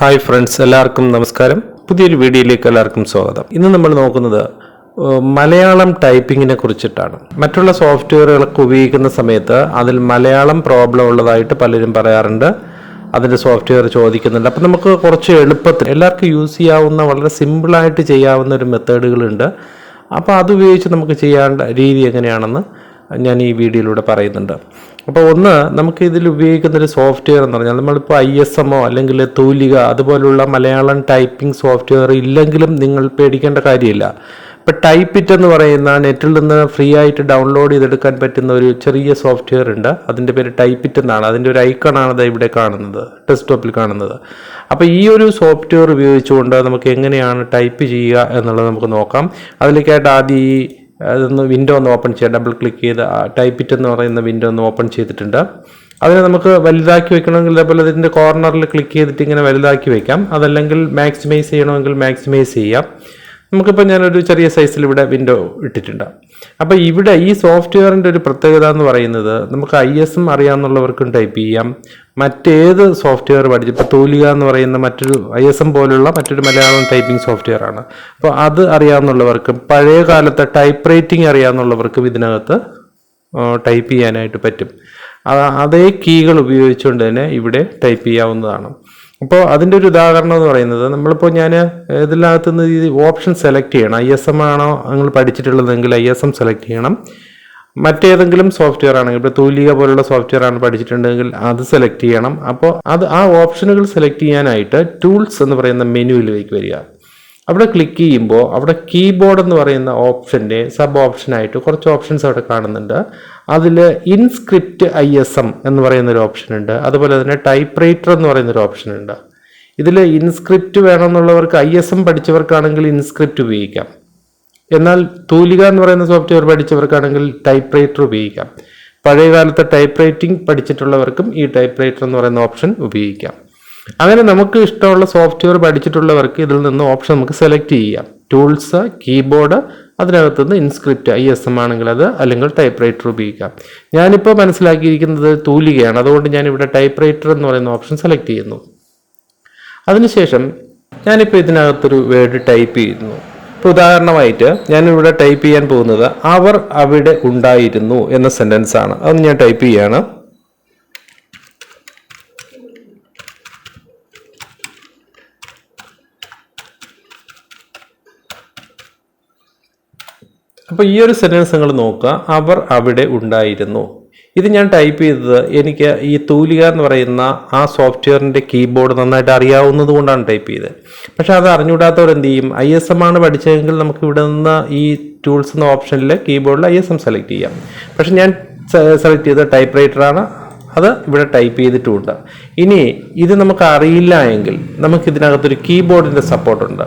Hi friends എല്ലാവർക്കും നമസ്കാരം. പുതിയൊരു വീഡിയോയിലേക്ക് എല്ലാവർക്കും സ്വാഗതം. ഇന്ന് നമ്മൾ നോക്കുന്നത് മലയാളം ടൈപ്പിങ്ങിനെ കുറിച്ചിട്ടാണ്. മറ്റുള്ള സോഫ്റ്റ്വെയറുകളൊക്കെ ഉപയോഗിക്കുന്ന സമയത്ത് അതിൽ മലയാളം പ്രോബ്ലം ഉള്ളതായിട്ട് പലരും പറയാറുണ്ട്. അതിന്റെ സോഫ്റ്റ്വെയർ ചോദിക്കുന്നുണ്ട്. അപ്പം നമുക്ക് കുറച്ച് എളുപ്പത്തിൽ എല്ലാവർക്കും യൂസ് ചെയ്യാവുന്ന വളരെ സിമ്പിളായിട്ട് ചെയ്യാവുന്ന ഒരു മെത്തേഡുകളുണ്ട്. അപ്പോൾ അത് ഉപയോഗിച്ച് നമുക്ക് ചെയ്യേണ്ട രീതി എങ്ങനെയാണെന്ന് ഞാൻ ഈ വീഡിയോയിലൂടെ പറയുന്നുണ്ട്. അപ്പോൾ ഒന്ന് നമുക്ക് ഇതിൽ ഉപയോഗിക്കുന്ന ഒരു സോഫ്റ്റ്വെയർ എന്ന് പറഞ്ഞാൽ നമ്മളിപ്പോൾ ഐ എസ് എമ്മോ അല്ലെങ്കിൽ തൂലിക അതുപോലുള്ള മലയാളം ടൈപ്പിംഗ് സോഫ്റ്റ്വെയർ ഇല്ലെങ്കിലും നിങ്ങൾ പേടിക്കേണ്ട കാര്യമില്ല. ഇപ്പം ടൈപ്പിറ്റ് എന്ന് പറയുന്ന നെറ്റിൽ നിന്ന് ഫ്രീ ആയിട്ട് ഡൗൺലോഡ് ചെയ്തെടുക്കാൻ പറ്റുന്ന ഒരു ചെറിയ സോഫ്റ്റ്വെയർ ഉണ്ട്. അതിന്റെ പേര് ടൈപ്പിറ്റ് എന്നാണ്. അതിന്റെ ഒരു ഐക്കണാണ് അത് ഇവിടെ കാണുന്നത് ഡെസ്ക്ടോപ്പിൽ കാണുന്നത്. അപ്പോൾ ഈ ഒരു സോഫ്റ്റ്വെയർ ഉപയോഗിച്ചുകൊണ്ട് നമുക്ക് എങ്ങനെയാണ് ടൈപ്പ് ചെയ്യുക എന്നുള്ളത് നമുക്ക് നോക്കാം. അതിലേക്കായിട്ട് ആദ്യം ഈ അതൊന്ന് വിൻഡോ ഒന്ന് ഓപ്പൺ ചെയ്യാം. ഡബിൾ ക്ലിക്ക് ചെയ്ത് ടൈപ്പ് ഇറ്റ് എന്ന് പറയുന്ന വിൻഡോ ഒന്ന് ഓപ്പൺ ചെയ്തിട്ടുണ്ട്. അതിനെ നമുക്ക് വലുതാക്കി വെക്കണമെങ്കിൽ അതേപോലെ ഇതിന്റെ കോർണറിൽ ക്ലിക്ക് ചെയ്തിട്ട് ഇങ്ങനെ വലുതാക്കി വെക്കാം. അതല്ലെങ്കിൽ മാക്സിമൈസ് ചെയ്യണമെങ്കിൽ മാക്സിമൈസ് ചെയ്യാം. നമുക്കിപ്പോൾ ഞാനൊരു ചെറിയ സൈസിൽ ഇവിടെ വിൻഡോ ഇട്ടിട്ടുണ്ട് അപ്പോൾ ഇവിടെ ഈ സോഫ്റ്റ്വെയറിന്റെ ഒരു പ്രത്യേകത എന്ന് പറയുന്നത് നമുക്ക് ഐ എസും അറിയാവുന്നവർക്കും ടൈപ്പ് ചെയ്യാം. മറ്റേത് സോഫ്റ്റ്വെയർ പഠിച്ചു ഇപ്പോൾ തൂലിക എന്ന് പറയുന്ന മറ്റൊരു ഐ എസ് എം പോലുള്ള മറ്റൊരു മലയാളം ടൈപ്പിംഗ് സോഫ്റ്റ്വെയർ ആണ്. അപ്പോൾ അത് അറിയാവുന്നവർക്കും പഴയ കാലത്തെ ടൈപ്പ് റൈറ്റിംഗ് അറിയാവുന്നവർക്കും ഇതിനകത്ത് ടൈപ്പ് ചെയ്യാനായിട്ട് പറ്റും. അതേ കീകൾ ഉപയോഗിച്ചുകൊണ്ട് തന്നെ ഇവിടെ ടൈപ്പ് ചെയ്യാവുന്നതാണ്. അപ്പോൾ അതിന്റെ ഒരു ഉദാഹരണം എന്ന് പറയുന്നത് നമ്മളിപ്പോൾ ഞാൻ ഇതിനകത്ത് നിന്ന് ഈ ഓപ്ഷൻ സെലക്ട് ചെയ്യണം. ഐ എസ് എം ആണോ നിങ്ങൾ പഠിച്ചിട്ടുള്ളതെങ്കിൽ ഐ എസ് എം സെലക്ട് ചെയ്യണം. മറ്റേതെങ്കിലും സോഫ്റ്റ്വെയർ ആണെങ്കിൽ ഇപ്പോൾ തൂലിക പോലുള്ള സോഫ്റ്റ്വെയർ ആണ് പഠിച്ചിട്ടുണ്ടെങ്കിൽ അത് സെലക്ട് ചെയ്യണം. അപ്പോൾ അത് ആ ഓപ്ഷനുകൾ സെലക്ട് ചെയ്യാനായിട്ട് ടൂൾസ് എന്ന് പറയുന്ന മെനുവിലേക്ക് വരിക. അവിടെ ക്ലിക്ക് ചെയ്യുമ്പോൾ അവിടെ കീബോർഡ് എന്ന് പറയുന്ന ഓപ്ഷന്റെ സബ് ഓപ്ഷനായിട്ട് കുറച്ച് ഓപ്ഷൻസ് അവിടെ കാണുന്നുണ്ട്. അതിൽ ഇൻസ്ക്രിപ്റ്റ് ഐ എസ് എം എന്ന് പറയുന്നൊരു ഓപ്ഷൻ ഉണ്ട്. അതുപോലെ തന്നെ ടൈപ്പ് റൈറ്റർ എന്ന് പറയുന്നൊരു ഓപ്ഷൻ ഉണ്ട്. ഇതിൽ ഇൻസ്ക്രിപ്റ്റ് വേണമെന്നുള്ളവർക്ക് ഐ എസ് എം പഠിച്ചവർക്കാണെങ്കിൽ ഇൻസ്ക്രിപ്റ്റ് ഉപയോഗിക്കാം. എന്നാൽ തൂലിക എന്ന് പറയുന്ന സോഫ്റ്റ്വെയർ പഠിച്ചവർക്കാണെങ്കിൽ ടൈപ്പ് റൈറ്റർ ഉപയോഗിക്കാം. പഴയ കാലത്തെ ടൈപ്പ് റൈറ്റിംഗ് പഠിച്ചിട്ടുള്ളവർക്കും ഈ ടൈപ്പ് റൈറ്റർ എന്ന് പറയുന്ന ഓപ്ഷൻ ഉപയോഗിക്കാം. അങ്ങനെ നമുക്ക് ഇഷ്ടമുള്ള സോഫ്റ്റ്വെയർ പഠിച്ചിട്ടുള്ളവർക്ക് ഇതിൽ നിന്ന് ഓപ്ഷൻ നമുക്ക് സെലക്ട് ചെയ്യാം. ടൂൾസ് കീബോർഡ് അതിനകത്ത് നിന്ന് ഇൻസ്ക്രിപ്റ്റ് ഐ എസ് എം ആണെങ്കിൽ അത് അല്ലെങ്കിൽ ടൈപ്പ് റൈറ്റർ ഉപയോഗിക്കാം. ഞാനിപ്പോൾ മനസ്സിലാക്കിയിരിക്കുന്നത് തൂലികയാണ്. അതുകൊണ്ട് ഞാൻ ഇവിടെ ടൈപ്പ് റൈറ്റർ എന്ന് പറയുന്ന ഓപ്ഷൻ സെലക്ട് ചെയ്യുന്നു. അതിനുശേഷം ഞാനിപ്പോൾ ഇതിനകത്തൊരു വേർഡ് ടൈപ്പ് ചെയ്യുന്നു. ഇപ്പോൾ ഉദാഹരണമായിട്ട് ഞാനിവിടെ ടൈപ്പ് ചെയ്യാൻ പോകുന്നത് അവർ അവിടെ ഉണ്ടായിരുന്നു എന്ന സെന്റൻസ് ആണ്. അത് ഞാൻ ടൈപ്പ് ചെയ്യാണ്. അപ്പോൾ ഈ ഒരു സെന്റൻസ് നിങ്ങൾ നോക്കുക. അവർ അവിടെ ഉണ്ടായിരുന്നു. ഇത് ഞാൻ ടൈപ്പ് ചെയ്തത് എനിക്ക് ഈ തൂലിക എന്ന് പറയുന്ന ആ സോഫ്റ്റ്വെയറിന്റെ കീബോർഡ് നന്നായിട്ട് അറിയാവുന്നത് കൊണ്ടാണ് ടൈപ്പ് ചെയ്തത്. പക്ഷേ അത് അറിഞ്ഞുകൂടാത്തവർ എന്ത് ചെയ്യും? ഐ എസ് എം ആണ് പഠിച്ചതെങ്കിൽ നമുക്ക് ഇവിടെ നിന്ന് ഈ ടൂൾസ് എന്ന ഓപ്ഷനിൽ കീബോർഡിൽ ഐ എസ് എം സെലക്ട് ചെയ്യാം. പക്ഷേ ഞാൻ സെലക്ട് ചെയ്ത ടൈപ്പ് റൈറ്ററാണ് അത് ഇവിടെ ടൈപ്പ് ചെയ്തിട്ടുമുണ്ട് ഇനി ഇത് നമുക്ക് അറിയില്ല എങ്കിൽ നമുക്ക് ഇതിനകത്തൊരു കീബോർഡിന്റെ സപ്പോർട്ടുണ്ട്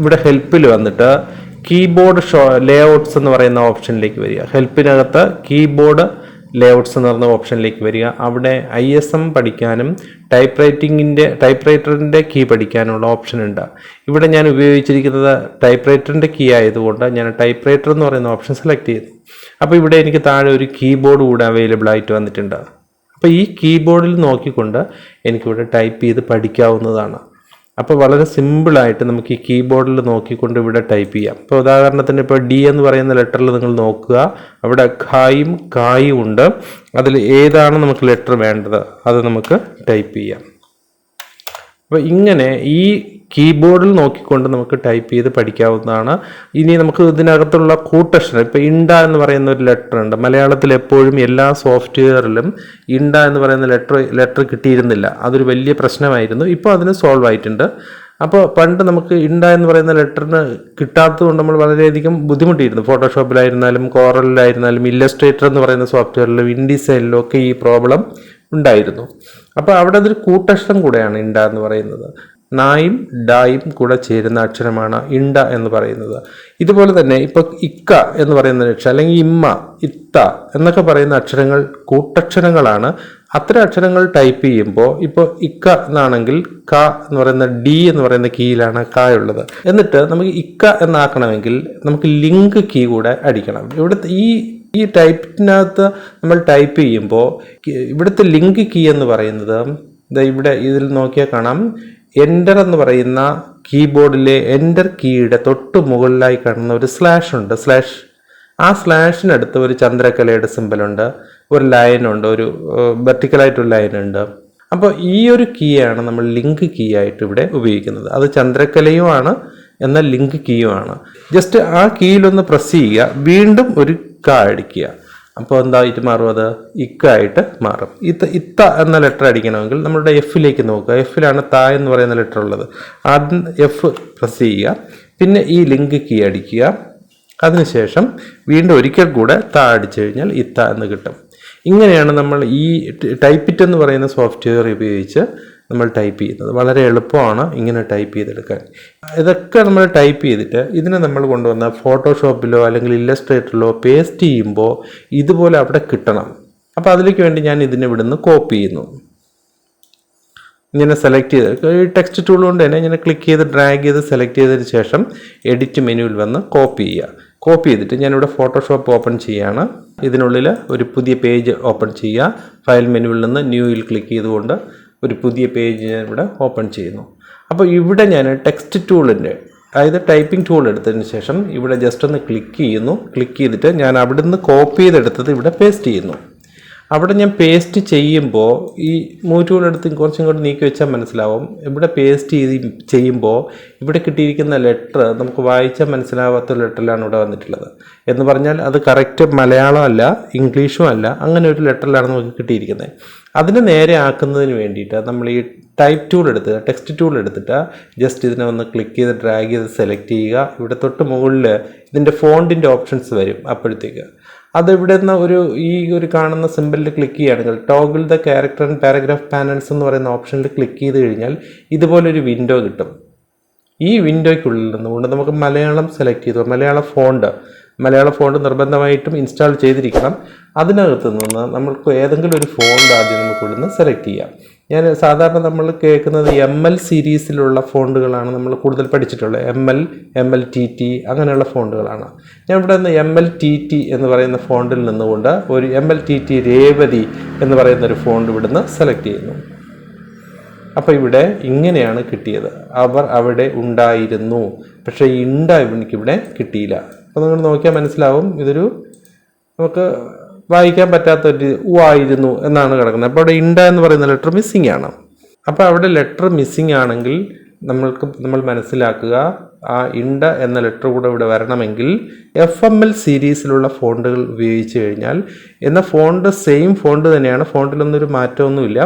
ഇവിടെ ഹെൽപ്പിൽ വന്നിട്ട് കീബോർഡ് ഷോ ലേഔട്ട്സ് എന്ന് പറയുന്ന ഓപ്ഷനിലേക്ക് വരിക. ഹെൽപ്പിനകത്ത് കീബോർഡ് ലേഔട്ട്സ് എന്ന് പറയുന്ന ഓപ്ഷനിലേക്ക് വരിക. അവിടെ ഐ എസ് എം പഠിക്കാനും ടൈപ്പ് റൈറ്റിങ്ങിന്റെ ടൈപ്പ് റൈറ്ററിന്റെ കീ പഠിക്കാനുള്ള ഓപ്ഷൻ ഉണ്ട്. ഇവിടെ ഞാൻ ഉപയോഗിച്ചിരിക്കുന്നത് ടൈപ്പ് റൈറ്ററിന്റെ കീ ആയതുകൊണ്ട് ഞാൻ ടൈപ്പ് റൈറ്റർ എന്ന് പറയുന്ന ഓപ്ഷൻ സെലക്ട് ചെയ്തു. അപ്പോൾ ഇവിടെ എനിക്ക് താഴെ ഒരു കീബോർഡ് കൂടെ അവൈലബിൾ ആയിട്ട് വന്നിട്ടുണ്ട്. അപ്പോൾ ഈ കീബോർഡിൽ നോക്കിക്കൊണ്ട് എനിക്കിവിടെ ടൈപ്പ് ചെയ്ത് പഠിക്കാവുന്നതാണ്. അപ്പോൾ വളരെ സിമ്പിളായിട്ട് നമുക്ക് ഈ കീബോർഡിൽ നോക്കിക്കൊണ്ട് ഇവിടെ ടൈപ്പ് ചെയ്യാം. ഇപ്പോൾ ഉദാഹരണത്തിന് ഇപ്പോൾ ഡി എന്ന് പറയുന്ന ലെറ്ററിൽ നിങ്ങൾ നോക്കുക. അവിടെ ഖായും കായും ഉണ്ട്. അതിൽ ഏതാണ് നമുക്ക് ലെറ്റർ വേണ്ടത്? അത് നമുക്ക് ടൈപ്പ് ചെയ്യാം. അപ്പോൾ ഇങ്ങനെ ഈ കീബോർഡിൽ നോക്കിക്കൊണ്ട് നമുക്ക് ടൈപ്പ് ചെയ്ത് പഠിക്കാവുന്നതാണ്. ഇനി നമുക്ക് ഇതിനകത്തുള്ള കൂട്ടക്ഷരം ഇപ്പോൾ ഇണ്ട എന്ന് പറയുന്ന ഒരു ലെറ്റർ ഉണ്ട്. മലയാളത്തിൽ എപ്പോഴും എല്ലാ സോഫ്റ്റ്വെയറിലും ഇണ്ട എന്ന് പറയുന്ന ലെറ്റർ ലെറ്റർ കിട്ടിയിരുന്നില്ല. അതൊരു വലിയ പ്രശ്നമായിരുന്നു. ഇപ്പോൾ അതിന് സോൾവ് ആയിട്ടുണ്ട്. അപ്പോൾ പണ്ട് നമുക്ക് ഇണ്ട എന്ന് പറയുന്ന ലെറ്ററിന് കിട്ടാത്തത് കൊണ്ട് നമ്മൾ വളരെയധികം ബുദ്ധിമുട്ടിയിരുന്നു. ഫോട്ടോഷോപ്പിലായിരുന്നാലും കോറലിലായിരുന്നാലും ഇല്ലസ്ട്രേറ്റർ എന്ന് പറയുന്ന സോഫ്റ്റ്വെയറിലും ഇൻഡിസൈനിലും ഒക്കെ ഈ പ്രോബ്ലം ഉണ്ടായിരുന്നു. അപ്പോൾ അവിടെ അതൊരു കൂട്ടക്ഷരം കൂടെയാണ് ഇണ്ട എന്ന് പറയുന്നത്. നായും ഡായും കൂടെ ചേരുന്ന അക്ഷരമാണ് ഇണ്ട എന്ന് പറയുന്നത്. ഇതുപോലെ തന്നെ ഇപ്പോൾ ഇക്ക എന്ന് പറയുന്ന അക്ഷരം അല്ലെങ്കിൽ ഇമ്മ ഇത്ത എന്നൊക്കെ പറയുന്ന അക്ഷരങ്ങൾ കൂട്ടക്ഷരങ്ങളാണ്. അത്തരം അക്ഷരങ്ങൾ ടൈപ്പ് ചെയ്യുമ്പോൾ ഇപ്പോൾ ഇക്ക എന്നാണെങ്കിൽ ക എന്ന് പറയുന്ന ഡി എന്ന് പറയുന്ന കീയിലാണ് ക ഉള്ളത്. എന്നിട്ട് നമുക്ക് ഇക്ക എന്നാക്കണമെങ്കിൽ നമുക്ക് ലിങ്ക് കീ കൂടെ അടിക്കണം. ഇവിടുത്തെ ഈ ഈ ടൈപ്പിനകത്ത് നമ്മൾ ടൈപ്പ് ചെയ്യുമ്പോൾ ഇവിടുത്തെ ലിങ്ക് കീ എന്ന് പറയുന്നത് ഇവിടെ ഇതിൽ നോക്കിയാൽ കാണാം. എന്റർ എന്ന് പറയുന്ന കീബോർഡിലെ എന്റർ കീയുടെ തൊട്ട് മുകളിലായി കാണുന്ന ഒരു സ്ലാഷ് ഉണ്ട്. സ്ലാഷ് ആ സ്ലാഷിനടുത്ത് ഒരു ചന്ദ്രക്കലയുടെ സിമ്പലുണ്ട് ഒരു ലൈനുണ്ട് ഒരു വെർട്ടിക്കലായിട്ടൊരു ലൈനുണ്ട് അപ്പോൾ ഈ ഒരു കീ ആണ് നമ്മൾ ലിങ്ക് കീ ആയിട്ട് ഇവിടെ ഉപയോഗിക്കുന്നത്. അത് ചന്ദ്രക്കലയുമാണ് എന്നാൽ ലിങ്ക് കീയുമാണ് ജസ്റ്റ് ആ കീയിലൊന്ന് പ്രസ് ചെയ്യുക. വീണ്ടും ഒരു കാ അടിക്കുക. അപ്പോൾ എന്തായിട്ട് മാറും അത്? ഇക്കായിട്ട് മാറും. ഇത്ത ഇത്ത എന്ന ലെറ്റർ അടിക്കണമെങ്കിൽ നമ്മളുടെ എഫിലേക്ക് നോക്കുക. എഫിലാണ് ത എന്ന് പറയുന്ന ലെറ്റർ ഉള്ളത്. ആദ്യം എഫ് പ്രസ് ചെയ്യുക. പിന്നെ ഈ ലിങ്ക് കീ അടിക്കുക. അതിനുശേഷം വീണ്ടും ഒരിക്കൽ കൂടെ ത അടിച്ചു കഴിഞ്ഞാൽ ഇത്ത എന്ന് കിട്ടും. ഇങ്ങനെയാണ് നമ്മൾ ഈ ടൈപ്പിറ്റ് എന്ന് പറയുന്ന സോഫ്റ്റ്വെയർ ഉപയോഗിച്ച് നമ്മൾ ടൈപ്പ് ചെയ്യുന്നത്. വളരെ എളുപ്പമാണ് ഇങ്ങനെ ടൈപ്പ് ചെയ്തെടുക്കാൻ. ഇതൊക്കെ നമ്മൾ ടൈപ്പ് ചെയ്തിട്ട് ഇതിനെ നമ്മൾ കൊണ്ടുവന്ന ഫോട്ടോഷോപ്പിലോ അല്ലെങ്കിൽ ഇല്ലസ്ട്രേറ്ററിലോ പേസ്റ്റ് ചെയ്യുമ്പോൾ ഇതുപോലെ അവിടെ കിട്ടണം. അപ്പോൾ അതിലേക്ക് വേണ്ടി ഞാൻ ഇതിനെ ഇവിടുന്ന് കോപ്പി ചെയ്യുന്നു. ഇങ്ങനെ സെലക്ട് ചെയ്ത് ഈ ടെക്സ്റ്റ് ടൂൾ കൊണ്ട് തന്നെ ഇങ്ങനെ ക്ലിക്ക് ചെയ്ത് ഡ്രാഗ് ചെയ്ത് സെലക്ട് ചെയ്തതിന് ശേഷം എഡിറ്റ് മെനുവിൽ വന്ന് കോപ്പി ചെയ്യുക. കോപ്പി ചെയ്തിട്ട് ഞാനിവിടെ ഫോട്ടോഷോപ്പ് ഓപ്പൺ ചെയ്യുകയാണ്. ഇതിനുള്ളിൽ ഒരു പുതിയ പേജ് ഓപ്പൺ ചെയ്യുക. ഫയൽ മെനുവിൽ നിന്ന് ന്യൂയിൽ ക്ലിക്ക് ചെയ്തുകൊണ്ട് ഒരു പുതിയ പേജ് ഞാൻ ഇവിടെ ഓപ്പൺ ചെയ്യുന്നു. അപ്പോൾ ഇവിടെ ഞാൻ ടെക്സ്റ്റ് ടൂളിന്റെ അതായത് ടൈപ്പിംഗ് ടൂൾ എടുത്തതിന് ശേഷം ഇവിടെ ജസ്റ്റ് ഒന്ന് ക്ലിക്ക് ചെയ്യുന്നു. ക്ലിക്ക് ചെയ്തിട്ട് ഞാൻ അവിടെ നിന്ന് കോപ്പി ചെയ്തെടുത്തത് ഇവിടെ പേസ്റ്റ് ചെയ്യുന്നു. അവിടെ ഞാൻ പേസ്റ്റ് ചെയ്യുമ്പോൾ ഈ മൂറ്റൂൾ എടുത്ത് കുറച്ചും കൂടി നീക്കി വെച്ചാൽ മനസ്സിലാവും. ഇവിടെ പേസ്റ്റ് ചെയ്ത് ചെയ്യുമ്പോൾ ഇവിടെ കിട്ടിയിരിക്കുന്ന ലെറ്റർ നമുക്ക് വായിച്ചാൽ മനസ്സിലാവാത്ത ലെറ്ററിലാണ് ഇവിടെ വന്നിട്ടുള്ളത്. എന്ന് പറഞ്ഞാൽ അത് കറക്റ്റ് മലയാളം അല്ല ഇംഗ്ലീഷും അല്ല അങ്ങനെ ഒരു ലെറ്ററിലാണ് നമുക്ക് കിട്ടിയിരിക്കുന്നത്. അതിനെ നേരെ ആക്കുന്നതിന് വേണ്ടിയിട്ട് നമ്മൾ ഈ ടൈപ്പ് ടൂൾ എടുത്ത് ടെക്സ്റ്റ് ടൂൾ എടുത്തിട്ട് ജസ്റ്റ് ഇതിനെ ഒന്ന് ക്ലിക്ക് ചെയ്ത് ഡ്രാഗ് ചെയ്ത് സെലക്ട് ചെയ്യുക. ഇവിടെ തൊട്ട് മുകളിൽ ഇതിന്റെ ഫോണ്ടിന്റെ ഓപ്ഷൻസ് വരും അപ്പോഴത്തേക്ക്. അത് ഇവിടെ നിന്ന് ഒരു ഈ ഒരു കാണുന്ന സിമ്പിളിൽ ക്ലിക്ക് ചെയ്യുകയാണെങ്കിൽ toggle the character and paragraph panels എന്ന് പറയുന്ന ഓപ്ഷനിൽ ക്ലിക്ക് ചെയ്ത് കഴിഞ്ഞാൽ ഇതുപോലൊരു വിൻഡോ കിട്ടും. ഈ വിൻഡോയ്ക്കുള്ളിൽ നിന്നുകൊണ്ട് നമുക്ക് മലയാളം സെലക്ട് ചെയ്തു. മലയാളം ഫോണ്ട് മലയാള ഫോണ്ട് നിർബന്ധമായിട്ടും ഇൻസ്റ്റാൾ ചെയ്തിരിക്കണം. അതിനകത്ത് നിന്ന് നമ്മൾക്ക് ഏതെങ്കിലും ഒരു ഫോണ്ട് ആദ്യം നമുക്ക് ഇവിടുന്ന് സെലക്ട് ചെയ്യാം. ഞാൻ സാധാരണ നമ്മൾ കേൾക്കുന്നത് എം എൽ സീരീസിലുള്ള ഫോണ്ടുകളാണ് നമ്മൾ കൂടുതൽ പഠിച്ചിട്ടുള്ളത്. M L M L T T അങ്ങനെയുള്ള ഫോണ്ടുകളാണ്. ഞാൻ ഇവിടെ നിന്ന് എം എൽ ടി ടി എന്ന് പറയുന്ന ഫോണ്ടിൽ നിന്നുകൊണ്ട് ഒരു M L T T Revathi എന്ന് പറയുന്ന ഒരു ഫോണ്ട് ഇവിടുന്ന് സെലക്ട് ചെയ്യുന്നു. അപ്പോൾ ഇവിടെ ഇങ്ങനെയാണ് കിട്ടിയത്. അവർ അവിടെ ഉണ്ടായിരുന്നു. പക്ഷേ ഈ ഉണ്ട എനിക്കിവിടെ കിട്ടിയില്ല. അപ്പോൾ നിങ്ങൾ നോക്കിയാൽ മനസ്സിലാവും ഇതൊരു നമുക്ക് വായിക്കാൻ പറ്റാത്ത ഒരു ഉ ആയിരുന്നു എന്നാണ് കിടക്കുന്നത്. അപ്പോൾ അവിടെ ഇണ്ട എന്ന് പറയുന്ന ലെറ്റർ മിസ്സിംഗ് ആണ്. അപ്പോൾ അവിടെ ലെറ്റർ മിസ്സിംഗ് ആണെങ്കിൽ നമ്മൾക്ക് നമ്മൾ മനസ്സിലാക്കുക ആ ഇണ്ട എന്ന ലെറ്റർ കൂടെ ഇവിടെ വരണമെങ്കിൽ എഫ് എം എൽ സീരീസിലുള്ള ഫോണ്ടുകൾ ഉപയോഗിച്ച് കഴിഞ്ഞാൽ എന്ന ഫോണ്ട് സെയിം ഫോണ്ട് തന്നെയാണ്. ഫോണ്ടിലൊന്നൊരു മാറ്റമൊന്നുമില്ല.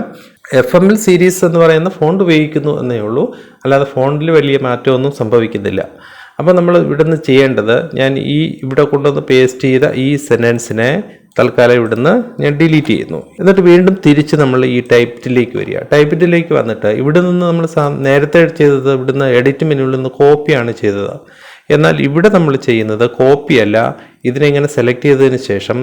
എഫ് എം എൽ സീരീസ് എന്ന് പറയുന്ന ഫോണ്ട് ഉപയോഗിക്കുന്നു എന്നേ ഉള്ളൂ. അല്ലാതെ ഫോണ്ടിൽ വലിയ മാറ്റമൊന്നും സംഭവിക്കുന്നില്ല. അപ്പോൾ നമ്മൾ ഇവിടുന്ന് ചെയ്യേണ്ടത് ഞാൻ ഈ ഇവിടെ കൊണ്ടുവന്ന് പേസ്റ്റ് ചെയ്ത ഈ സെന്റൻസിനെ തൽക്കാലം ഇവിടുന്ന് ഞാൻ ഡിലീറ്റ് ചെയ്യുന്നു. എന്നിട്ട് വീണ്ടും തിരിച്ച് നമ്മൾ ഈ ടൈപ്പിറ്റിലേക്ക് വരിക. ടൈപ്പിറ്റിലേക്ക് വന്നിട്ട് ഇവിടെ നിന്ന് നമ്മൾ നേരത്തെ ചെയ്തത് ഇവിടുന്ന് എഡിറ്റ് മെനുവിൽ നിന്ന് കോപ്പിയാണ് ചെയ്തത്. എന്നാൽ ഇവിടെ നമ്മൾ ചെയ്യുന്നത് കോപ്പിയല്ല ഇതിനെ ഇങ്ങനെ സെലക്ട് ചെയ്തതിന് ശേഷം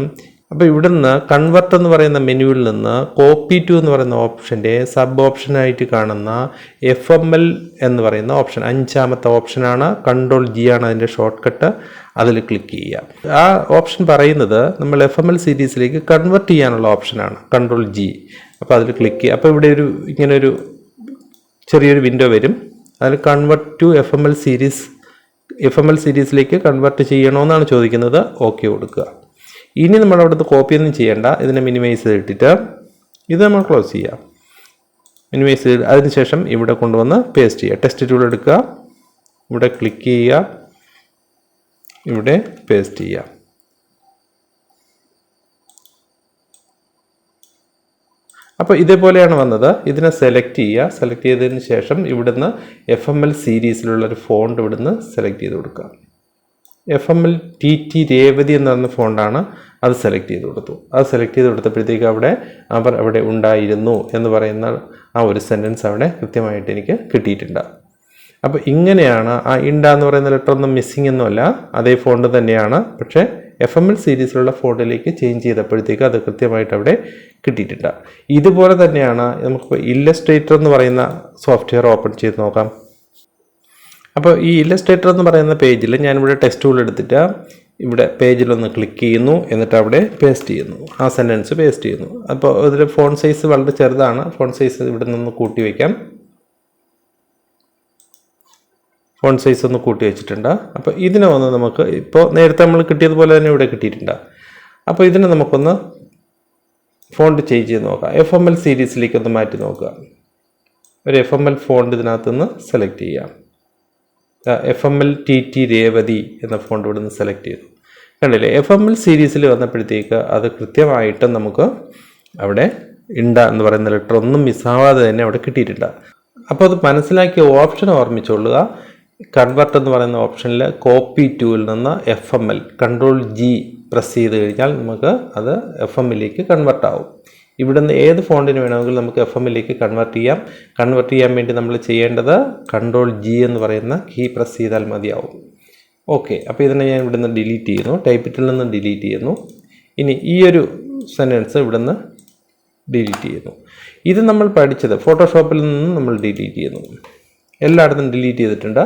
അപ്പോൾ ഇവിടുന്ന് കൺവെർട്ട് എന്ന് പറയുന്ന മെനുവിൽ നിന്ന് കോപ്പി ടു എന്ന് പറയുന്ന ഓപ്ഷന്റെ സബ് ഓപ്ഷനായിട്ട് കാണുന്ന എഫ് എം എൽ എന്ന് പറയുന്ന ഓപ്ഷൻ അഞ്ചാമത്തെ ഓപ്ഷനാണ് കൺട്രോൾ ജി ആണ് അതിന്റെ ഷോർട്ട് കട്ട് അതിൽ ക്ലിക്ക് ചെയ്യുക. ആ ഓപ്ഷൻ പറയുന്നത് നമ്മൾ എഫ് എം എൽ സീരീസിലേക്ക് കൺവെർട്ട് ചെയ്യാനുള്ള ഓപ്ഷനാണ് കൺട്രോൾ ജി അപ്പോൾ അതിൽ ക്ലിക്ക് ചെയ്യുക. അപ്പോൾ ഇവിടെ ഒരു ഇങ്ങനെ ഒരു ചെറിയൊരു വിൻഡോ വരും. അതിൽ convert to F M L series F M L സീരീസിലേക്ക് convert ചെയ്യണമെന്നാണ് ചോദിക്കുന്നത്. ഓക്കെ കൊടുക്കുക. ഇനി നമ്മൾ അവിടുത്തെ കോപ്പിയൊന്നും ചെയ്യേണ്ട. ഇതിനെ മിനിമൈസ് ചെയ്തിട്ടിട്ട് ഇത് നമ്മൾ ക്ലോസ് ചെയ്യാം. മിനിമൈസ് ചെയ്ത് അതിനുശേഷം ഇവിടെ കൊണ്ടുവന്ന് പേസ്റ്റ് ചെയ്യുക ടെസ്റ്റ് ടൂൾ എടുക്കുക. ഇവിടെ ക്ലിക്ക് ചെയ്യുക. ഇവിടെ പേസ്റ്റ് ചെയ്യുക അപ്പോൾ ഇതേപോലെയാണ് വന്നത്. ഇതിനെ സെലക്ട് ചെയ്യുക. സെലക്ട് ചെയ്തതിന് ശേഷം ഇവിടുന്ന് എഫ് എം എൽ സീരീസിലുള്ള ഒരു ഫോണ്ട് ഇവിടുന്ന് സെലക്ട് ചെയ്ത് കൊടുക്കുക. F M L T T Revathi എന്ന് പറയുന്ന ഫോണ്ടാണ് അത് സെലക്ട് ചെയ്ത് കൊടുത്തു. അത് സെലക്ട് ചെയ്ത് കൊടുത്തപ്പോഴത്തേക്ക് അവിടെ അവർ അവിടെ ഉണ്ടായിരുന്നു എന്ന് പറയുന്ന ആ ഒരു സെന്റൻസ് അവിടെ കൃത്യമായിട്ട് എനിക്ക് കിട്ടിയിട്ടുണ്ട്. അപ്പോൾ ഇങ്ങനെയാണ് ആ ഇണ്ട എന്ന് പറയുന്ന ലെറ്റർ ഒന്നും മിസ്സിംഗ് ഒന്നുമല്ല അതേ ഫോണ്ട് തന്നെയാണ്. പക്ഷേ എഫ് എം എൽ സീരീസിലുള്ള ഫോണ്ടിലേക്ക് ചേഞ്ച് ചെയ്തപ്പോഴത്തേക്ക് അത് കൃത്യമായിട്ട് അവിടെ കിട്ടിയിട്ടുണ്ട്. ഇതുപോലെ തന്നെയാണ് നമുക്ക് ഇല്ലസ്ട്രേറ്റർ എന്ന് പറയുന്ന സോഫ്റ്റ്വെയർ ഓപ്പൺ ചെയ്ത് നോക്കാം. അപ്പോൾ ഈ ഇല്ലസ്ട്രേറ്റർ എന്ന് പറയുന്ന പേജിൽ ഞാനിവിടെ ടെക്സ്റ്റ് ടൂൾ എടുത്തിട്ട് ഇവിടെ പേജിലൊന്ന് ക്ലിക്ക് ചെയ്യുന്നു. എന്നിട്ട് അവിടെ പേസ്റ്റ് ചെയ്യുന്നു. ആ സെന്റൻസ് പേസ്റ്റ് ചെയ്യുന്നു. അപ്പോൾ ഇതിൽ ഫോൺ സൈസ് വളരെ ചെറുതാണ്. ഫോൺ സൈസ് ഇവിടെ നിന്ന് കൂട്ടി വയ്ക്കാം ഫോൺ സൈസ് ഒന്ന് കൂട്ടി വെച്ചിട്ടുണ്ട്. അപ്പോൾ ഇതിനെ ഒന്ന് നമുക്ക് ഇപ്പോൾ നേരത്തെ നമ്മൾ കിട്ടിയതുപോലെ തന്നെ ഇവിടെ കിട്ടിയിട്ടുണ്ട്. അപ്പോൾ ഇതിനെ നമുക്കൊന്ന് ഫോണ്ട് ചേഞ്ച് ചെയ്ത് നോക്കാം. എഫ് എം എൽ സീരീസിലേക്ക് ഒന്ന് മാറ്റി നോക്കുക. ഒരു എഫ് എം എൽ ഫോണ്ട് ഇതിനകത്ത് നിന്ന് സെലക്ട് ചെയ്യാം. F M L T T Revathi എന്ന ഫോണ്ട് ഇവിടെ നിന്ന് സെലക്ട് ചെയ്തു. കണ്ടില്ലേ? എഫ് എം എൽ സീരീസിൽ വന്നപ്പോഴത്തേക്ക് അത് കൃത്യമായിട്ട് നമുക്ക് അവിടെ ഇണ്ട എന്ന് പറയുന്ന ലെറ്റർ ഒന്നും മിസ്സാവാതെ തന്നെ അവിടെ കിട്ടിയിട്ടില്ല. അപ്പോൾ അത് മനസ്സിലാക്കിയ ഓപ്ഷൻ ഓർമ്മിച്ചുകൊള്ളുക കൺവെർട്ട് എന്ന് പറയുന്ന ഓപ്ഷനിൽ കോപ്പി ടൂവിൽ നിന്ന് F M L control G press ചെയ്ത് കഴിഞ്ഞാൽ നമുക്ക് അത് എഫ് എം എല്ലിലേക്ക് കൺവെർട്ട് ആവും. ഇവിടുന്ന് ഏത് ഫോണ്ടിന് വേണമെങ്കിൽ നമുക്ക് എഫ് എമ്മിലേക്ക് കൺവെർട്ട് ചെയ്യാം. കൺവെർട്ട് ചെയ്യാൻ വേണ്ടി നമ്മൾ ചെയ്യേണ്ടത് കൺട്രോൾ ജി എന്ന് പറയുന്ന കീ പ്രസ് ചെയ്താൽ മതിയാവും. ഓക്കെ അപ്പോൾ ഇതിനെ ഞാൻ ഇവിടുന്ന് ഡിലീറ്റ് ചെയ്യുന്നു. ടൈപ്പിറ്റിൽ നിന്ന് ഡിലീറ്റ് ചെയ്യുന്നു. ഇനി ഈ ഒരു സെന്റൻസ് ഇവിടുന്ന് ഡിലീറ്റ് ചെയ്യുന്നു. ഇത് നമ്മൾ പഠിച്ചത് ഫോട്ടോഷോപ്പിൽ നിന്ന് നമ്മൾ ഡിലീറ്റ് ചെയ്യുന്നു. എല്ലായിടത്തും ഡിലീറ്റ് ചെയ്തിട്ടുണ്ട്.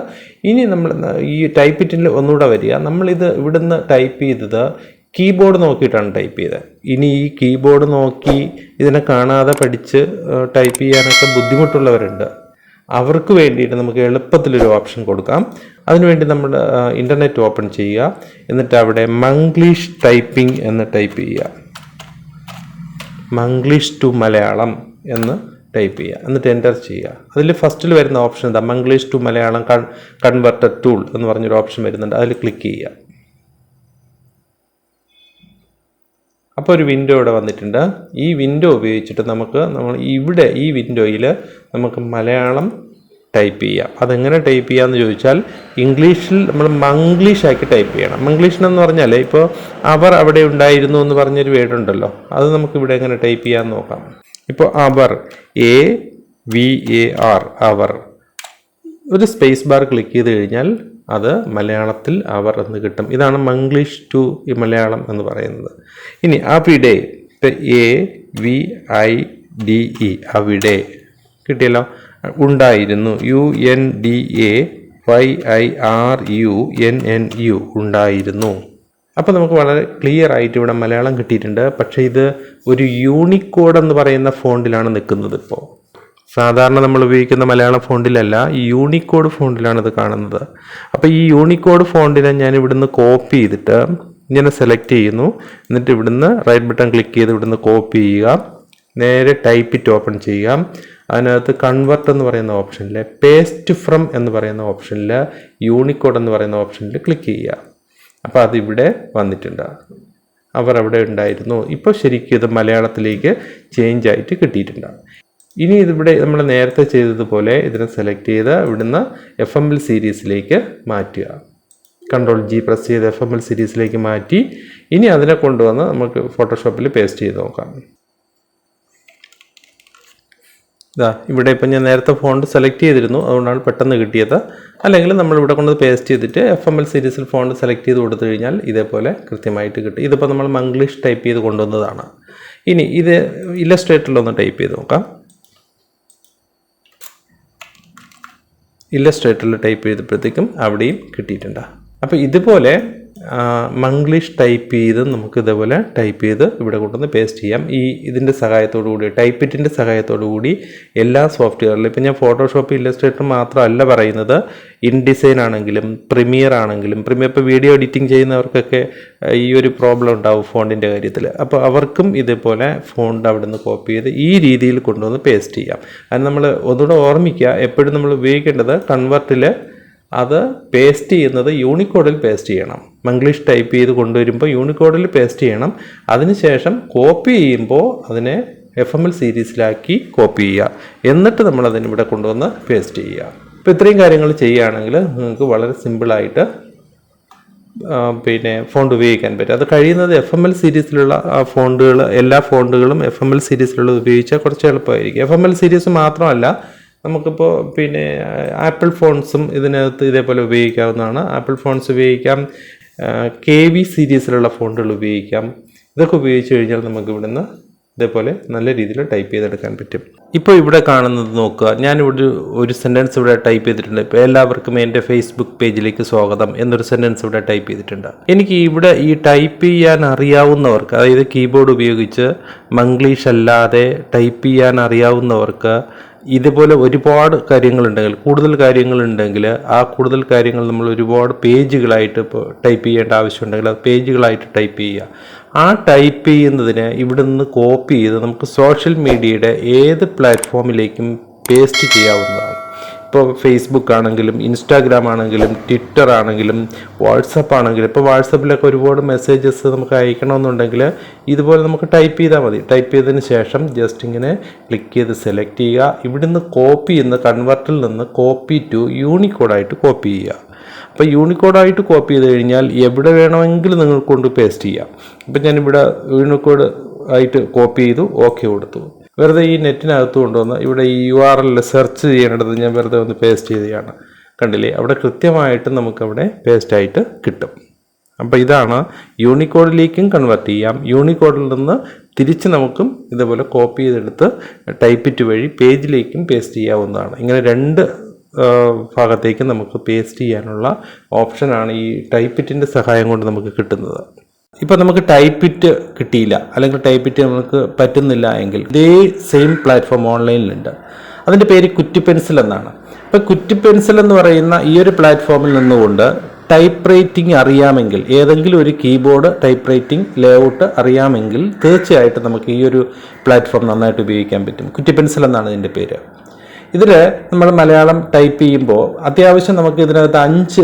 ഇനി നമ്മൾ ഈ ടൈപ്പിറ്റിൽ ഒന്നുകൂടെ വരിക. നമ്മളിത് ഇവിടുന്ന് ടൈപ്പ് ചെയ്തത് കീബോർഡ് നോക്കിയിട്ടാണ് ടൈപ്പ് ചെയ്തത്. ഇനി ഈ കീബോർഡ് നോക്കി ഇതിനെ കാണാതെ പഠിച്ച് ടൈപ്പ് ചെയ്യാനൊക്കെ ബുദ്ധിമുട്ടുള്ളവരുണ്ട്. അവർക്ക് വേണ്ടിയിട്ട് നമുക്ക് എളുപ്പത്തിലൊരു ഓപ്ഷൻ കൊടുക്കാം. അതിനുവേണ്ടി നമ്മൾ ഇന്റർനെറ്റ് ഓപ്പൺ ചെയ്യുക. എന്നിട്ട് അവിടെ മംഗ്ലീഷ് ടൈപ്പിംഗ് എന്ന് ടൈപ്പ് ചെയ്യുക. മംഗ്ലീഷ് ടു മലയാളം എന്ന് ടൈപ്പ് ചെയ്യുക. എന്നിട്ട് എന്റർ ചെയ്യുക. അതിൽ ഫസ്റ്റിൽ വരുന്ന ഓപ്ഷൻ എന്താ മംഗ്ലീഷ് ടു മലയാളം കൺ കൺവെർട്ടഡ് ടൂൾ എന്ന് പറഞ്ഞൊരു ഓപ്ഷൻ വരുന്നുണ്ട്. അതിൽ ക്ലിക്ക് ചെയ്യുക. അപ്പോൾ ഒരു വിൻഡോ ഇവിടെ വന്നിട്ടുണ്ട്. ഈ വിൻഡോ ഉപയോഗിച്ചിട്ട് നമുക്ക് നമ്മൾ ഇവിടെ ഈ വിൻഡോയിൽ നമുക്ക് മലയാളം ടൈപ്പ് ചെയ്യാം. അതെങ്ങനെ ടൈപ്പ് ചെയ്യാമെന്ന് ചോദിച്ചാൽ ഇംഗ്ലീഷിൽ നമ്മൾ മംഗ്ലീഷാക്കി ടൈപ്പ് ചെയ്യണം. മംഗ്ലീഷിനെന്ന് പറഞ്ഞാൽ ഇപ്പോൾ അവർ അവിടെ ഉണ്ടായിരുന്നു എന്ന് പറഞ്ഞൊരു വേർഡുണ്ടല്ലോ അത് നമുക്ക് ഇവിടെ എങ്ങനെ ടൈപ്പ് ചെയ്യാമെന്ന് നോക്കാം. ഇപ്പോൾ അവർ എ വി എ ആർ അവർ. ഒരു സ്പേസ് ബാർ ക്ലിക്ക് ചെയ്ത് കഴിഞ്ഞാൽ അത് മലയാളത്തിൽ അവർ എന്ന് കിട്ടും. ഇതാണ് മംഗ്ലീഷ് ടു മലയാളം എന്ന് പറയുന്നത്. ഇനി അവിടെ A V I D E അവിടെ കിട്ടിയല്ലോ. ഉണ്ടായിരുന്നു. U N D A Y I R U N N U ഉണ്ടായിരുന്നു. അപ്പോൾ നമുക്ക് വളരെ ക്ലിയർ ആയിട്ട് ഇവിടെ മലയാളം കിട്ടിയിട്ടുണ്ട്. പക്ഷേ ഇത് ഒരു യൂണിക്കോഡ് എന്ന് പറയുന്ന ഫോണ്ടിലാണ് നിൽക്കുന്നത് ഇപ്പോൾ സാധാരണ നമ്മൾ ഉപയോഗിക്കുന്ന മലയാള ഫോണ്ടിലല്ല ഈ യൂണിക്കോഡ് ഫോണ്ടിലാണ് ഇത് കാണുന്നത്. അപ്പോൾ ഈ യൂണിക്കോഡ് ഫോണ്ടിനെ ഞാൻ ഇവിടുന്ന് കോപ്പി ചെയ്തിട്ട് ഇങ്ങനെ സെലക്ട് ചെയ്യുന്നു. എന്നിട്ട് ഇവിടുന്ന് റൈറ്റ് ബട്ടൺ ക്ലിക്ക് ചെയ്ത് ഇവിടുന്ന് കോപ്പി ചെയ്യുക. നേരെ ടൈപ്പ് ഇറ്റ് ഓപ്പൺ ചെയ്യുക. അതിനകത്ത് കൺവെർട്ട് എന്ന് പറയുന്ന ഓപ്ഷനിൽ പേസ്റ്റ് ഫ്രം എന്ന് പറയുന്ന ഓപ്ഷനിൽ യൂണിക്കോഡ് എന്ന് പറയുന്ന ഓപ്ഷനിൽ ക്ലിക്ക് ചെയ്യുക. അപ്പോൾ അതിവിടെ വന്നിട്ടുണ്ട്. അവർ അവിടെ ഉണ്ടായിരുന്നു. ഇപ്പോൾ ശരിക്കും ഇത് മലയാളത്തിലേക്ക് ചേഞ്ച് ആയിട്ട് കിട്ടിയിട്ടുണ്ട്. ഇനി ഇതിവിടെ നമ്മൾ നേരത്തെ ചെയ്തതുപോലെ ഇതിനെ സെലക്ട് ചെയ്ത് ഇവിടുന്ന് എഫ് എം എൽ സീരീസിലേക്ക് മാറ്റുക. കൺട്രോൾ ജി പ്രസ് ചെയ്ത് എഫ് എം എൽ സീരീസിലേക്ക് മാറ്റി ഇനി അതിനെ കൊണ്ടുവന്ന് നമുക്ക് ഫോട്ടോഷോപ്പിൽ പേസ്റ്റ് ചെയ്ത് നോക്കാം. ഇതാ ഇവിടെ ഇപ്പം ഞാൻ നേരത്തെ ഫോണ്ട് സെലക്ട് ചെയ്തിരുന്നു. അതുകൊണ്ടാണ് പെട്ടെന്ന് കിട്ടിയത്. അല്ലെങ്കിൽ നമ്മൾ ഇവിടെ കൊണ്ട് പേസ്റ്റ് ചെയ്തിട്ട് എഫ് എം എൽ സീരീസിൽ ഫോണ്ട് സെലക്ട് ചെയ്ത് കൊടുത്തു കഴിഞ്ഞാൽ ഇതേപോലെ കൃത്യമായിട്ട് കിട്ടും. ഇതിപ്പോൾ നമ്മൾ മംഗ്ലീഷ് ടൈപ്പ് ചെയ്ത് കൊണ്ടുവന്നതാണ്. ഇനി ഇത് ഇല്ലസ്ട്രേറ്ററിലൊന്ന് ടൈപ്പ് ചെയ്ത് നോക്കാം. ഇല്ലസ്ട്രേറ്ററിൽ ടൈപ്പ് ചെയ്തപ്പോഴത്തേക്കും അവിടെയും കിട്ടിയിട്ടുണ്ട്. അപ്പോൾ ഇതുപോലെ മംഗ്ലീഷ് ടൈപ്പ് ചെയ്ത് നമുക്ക് ഇതേപോലെ ടൈപ്പ് ചെയ്ത് ഇവിടെ കൊണ്ടുവന്ന് പേസ്റ്റ് ചെയ്യാം. ഈ ഇതിന്റെ സഹായത്തോടു കൂടി ടൈപ്പിറ്റിന്റെ സഹായത്തോടു കൂടി എല്ലാ സോഫ്റ്റ്വെയറിലും ഇപ്പം ഞാൻ ഫോട്ടോഷോപ്പ് ഇല്ലസ്ട്രേറ്റർ മാത്രമല്ല പറയുന്നത് ഇൻഡിസൈൻ ആണെങ്കിലും പ്രീമിയർ ആണെങ്കിലും പ്രീമിയർ ഇപ്പോൾ വീഡിയോ എഡിറ്റിംഗ് ചെയ്യുന്നവർക്കൊക്കെ ഈ ഒരു പ്രോബ്ലം ഉണ്ടാവും ഫോണ്ടിന്റെ കാര്യത്തിൽ അപ്പോൾ അവർക്കും ഇതേപോലെ ഫോണ്ട് അവിടെ നിന്ന് കോപ്പി ചെയ്ത് ഈ രീതിയിൽ കൊണ്ടുവന്ന് പേസ്റ്റ് ചെയ്യാം. അത് നമ്മൾ ഒന്നുകൂടെ ഓർമ്മിക്കുക എപ്പോഴും നമ്മൾ ഉപയോഗിക്കേണ്ടത് കൺവെർട്ടിൽ അത് പേസ്റ്റ് ചെയ്യുന്നത് യൂണിക്കോഡിൽ പേസ്റ്റ് ചെയ്യണം. മംഗ്ലീഷ് ടൈപ്പ് ചെയ്ത് കൊണ്ടുവരുമ്പോൾ യൂണിക്കോഡിൽ പേസ്റ്റ് ചെയ്യണം. അതിനുശേഷം കോപ്പി ചെയ്യുമ്പോൾ അതിനെ എഫ് എം എൽ സീരീസിലാക്കി കോപ്പി ചെയ്യുക. എന്നിട്ട് നമ്മൾ അതിനിവിടെ കൊണ്ടുവന്ന് പേസ്റ്റ് ചെയ്യുക. അപ്പോൾ ഇത്രയും കാര്യങ്ങൾ ചെയ്യുകയാണെങ്കിൽ നിങ്ങൾക്ക് വളരെ സിമ്പിളായിട്ട് പിന്നെ ഫോണ്ട് ഉപയോഗിക്കാൻ പറ്റും. അത് കഴിയുന്നത് എഫ് എം എൽ സീരീസിലുള്ള ഫോണ്ടുകൾ എല്ലാ ഫോണ്ടുകളും എഫ് എം എൽ സീരീസിലുള്ളത് ഉപയോഗിച്ചാൽ കുറച്ച് എളുപ്പമായിരിക്കും. എഫ് എം എൽ സീരീസ് മാത്രമല്ല നമുക്കിപ്പോൾ പിന്നെ ആപ്പിൾ ഫോൺസും ഇതിനകത്ത് ഇതേപോലെ ഉപയോഗിക്കാവുന്നതാണ്. ആപ്പിൾ ഫോൺസ് ഉപയോഗിക്കാം കെ വി സീരീസിലുള്ള ഫോണുകൾ ഉപയോഗിക്കാം. ഇതൊക്കെ ഉപയോഗിച്ച് കഴിഞ്ഞാൽ നമുക്ക് ഇവിടുന്ന് ഇതേപോലെ നല്ല രീതിയിൽ ടൈപ്പ് ചെയ്തെടുക്കാൻ പറ്റും. ഇപ്പോൾ ഇവിടെ കാണുന്നത് നോക്കുക. ഞാനിവിടെ ഒരു സെന്റൻസ് ഇവിടെ ടൈപ്പ് ചെയ്തിട്ടുണ്ട്. ഇപ്പോൾ എല്ലാവർക്കും എന്റെ ഫേസ്ബുക്ക് പേജിലേക്ക് സ്വാഗതം എന്നൊരു സെന്റൻസ് ഇവിടെ ടൈപ്പ് ചെയ്തിട്ടുണ്ട്. എനിക്ക് ഇവിടെ ഈ ടൈപ്പ് ചെയ്യാൻ അറിയാവുന്നവർക്ക് അതായത് കീബോർഡ് ഉപയോഗിച്ച് മംഗ്ലീഷ് അല്ലാതെ ടൈപ്പ് ചെയ്യാൻ അറിയാവുന്നവർക്ക് ഇതുപോലെ ഒരുപാട് കാര്യങ്ങളുണ്ടെങ്കിൽ കൂടുതൽ കാര്യങ്ങളുണ്ടെങ്കിൽ ആ കൂടുതൽ കാര്യങ്ങൾ നമ്മൾ ഒരുപാട് പേജുകളായിട്ട് ഇപ്പോൾ ടൈപ്പ് ചെയ്യേണ്ട ആവശ്യമുണ്ടെങ്കിൽ അത് പേജുകളായിട്ട് ടൈപ്പ് ചെയ്യുക. ആ ടൈപ്പ് ചെയ്യുന്നതിന് ഇവിടെ നിന്ന് കോപ്പി ചെയ്ത് നമുക്ക് സോഷ്യൽ മീഡിയയുടെ ഏത് പ്ലാറ്റ്ഫോമിലേക്കും പേസ്റ്റ് ചെയ്യാവുന്നതാണ്. ഇപ്പോൾ ഫേസ്ബുക്ക് ആണെങ്കിലും ഇൻസ്റ്റാഗ്രാം ആണെങ്കിലും ട്വിറ്റർ ആണെങ്കിലും വാട്സപ്പ് ആണെങ്കിലും ഇപ്പോൾ വാട്സപ്പിലൊക്കെ ഒരുപാട് മെസ്സേജസ് നമുക്ക് അയക്കണമെന്നുണ്ടെങ്കിൽ ഇതുപോലെ നമുക്ക് ടൈപ്പ് ചെയ്താൽ മതി. ടൈപ്പ് ചെയ്തതിന് ശേഷം ജസ്റ്റ് ഇങ്ങനെ ക്ലിക്ക് ചെയ്ത് സെലക്ട് ചെയ്യുക. ഇവിടുന്ന് കോപ്പി ചെയ്യുന്ന കൺവെർട്ടിൽ നിന്ന് കോപ്പി ടു യൂണിക്കോഡായിട്ട് കോപ്പി ചെയ്യുക. അപ്പോൾ യൂണിക്കോഡായിട്ട് കോപ്പി ചെയ്ത് കഴിഞ്ഞാൽ എവിടെ വേണമെങ്കിലും നിങ്ങൾ കൊണ്ട് പേസ്റ്റ് ചെയ്യാം. ഇപ്പം ഞാനിവിടെ യൂണിക്കോഡ് ആയിട്ട് കോപ്പി ചെയ്തു ഓക്കെ കൊടുത്തു. വെറുതെ ഈ നെറ്റിനകത്ത് കൊണ്ടുവന്ന് ഇവിടെ ഈ യു ആർ എൽ സെർച്ച് ചെയ്യേണ്ടത് ഞാൻ വെറുതെ ഒന്ന് പേസ്റ്റ് ചെയ്തതാണ്. കണ്ടില്ലേ? അവിടെ കൃത്യമായിട്ട് നമുക്കവിടെ പേസ്റ്റ് ആയിട്ട് കിട്ടും. അപ്പോൾ ഇതാണ് യൂണിക്കോഡിലേക്കും കൺവെർട്ട് ചെയ്യാം. യൂണിക്കോഡിൽ നിന്ന് തിരിച്ച് നമുക്കും ഇതുപോലെ കോപ്പി ചെയ്തെടുത്ത് ടൈപ്പിറ്റ് വഴി പേജിലേക്കും പേസ്റ്റ് ചെയ്യാവുന്നതാണ്. ഇങ്ങനെ രണ്ട് ഭാഗത്തേക്ക് നമുക്ക് പേസ്റ്റ് ചെയ്യാനുള്ള ഓപ്ഷനാണ് ഈ ടൈപ്പിറ്റിന്റെ സഹായം കൊണ്ട് നമുക്ക് കിട്ടുന്നത്. ഇപ്പോൾ നമുക്ക് ടൈപ്പിറ്റ് കിട്ടിയില്ല. അല്ലെങ്കിൽ ടൈപ്പിറ്റ് നമുക്ക് പറ്റുന്നില്ല എങ്കിൽ ഇതേ സെയിം പ്ലാറ്റ്ഫോം ഓൺലൈനിലുണ്ട് അതിന്റെ പേര് കുറ്റി പെൻസിൽ എന്നാണ്. അപ്പോൾ കുറ്റി പെൻസിൽ എന്ന് പറയുന്ന ഈ ഒരു പ്ലാറ്റ്ഫോമിൽ നിന്നുകൊണ്ട് ടൈപ്പ് റൈറ്റിംഗ് അറിയാമെങ്കിൽ ഏതെങ്കിലും ഒരു കീബോർഡ് ടൈപ്പ് റൈറ്റിംഗ് ലേഔട്ട് അറിയാമെങ്കിൽ തീർച്ചയായിട്ടും നമുക്ക് ഈ ഒരു പ്ലാറ്റ്ഫോം നന്നായിട്ട് ഉപയോഗിക്കാൻ പറ്റും. കുറ്റി പെൻസിൽ എന്നാണ് ഇതിന്റെ പേര്. ഇതിൽ നമ്മൾ മലയാളം ടൈപ്പ് ചെയ്യുമ്പോൾ അത്യാവശ്യം നമുക്ക് ഇതിനകത്ത് അഞ്ച്